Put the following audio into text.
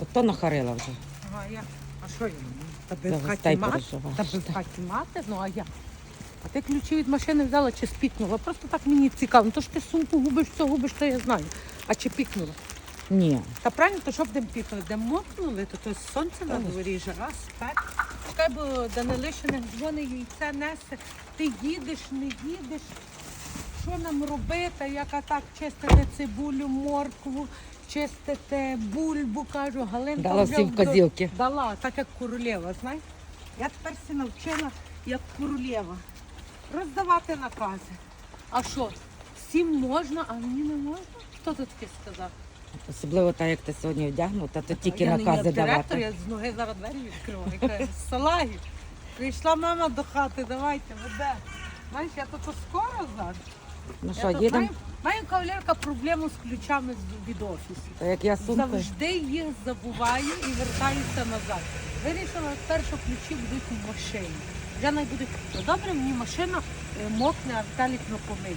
Ото нахарила вже. Ага, я. А що я? Та без хаті мати? переживаєш, Та без так. хаті мати? Ну а я. А ти ключі від машини взяла чи спікнула? Просто так мені цікаво. Ну то ж ти сумку губиш, все губиш, то я знаю. А чи пікнула? Ні. Та правильно, то що будемо пікнули? Де мокнули, то, то сонце на дворі, жара, спек. Чекай, бо Данилишиних дзвони яйце несе. Ти їдеш, не їдеш. Що нам робити? Яка так чистити цибулю, моркву, чистити бульбу, кажу, Галинка Дала вже всім вказівки. Дала, так як королева, знаєш? Я тепер все навчила, як королева. Роздавати накази. А що? Всім можна, а мені не можна? Хто тут таке сказав? Особливо так, як ти сьогодні вдягнута, то тільки я не накази директор, давати. я з ноги зараз двері відкриваю. Каже, Салагі, прийшла мама до хати, давайте, веде. Знаєш, я тут скоро зараз. Ну Я що, їдемо? Маю, кавалерка проблему з ключами з- від офісу. Та як я сумкою. Завжди їх забуваю і вертаюся назад. Вирішила що ключі будуть в машині. Вже не. Ну добре, мені машина е, мокне, а Віталік на помиє.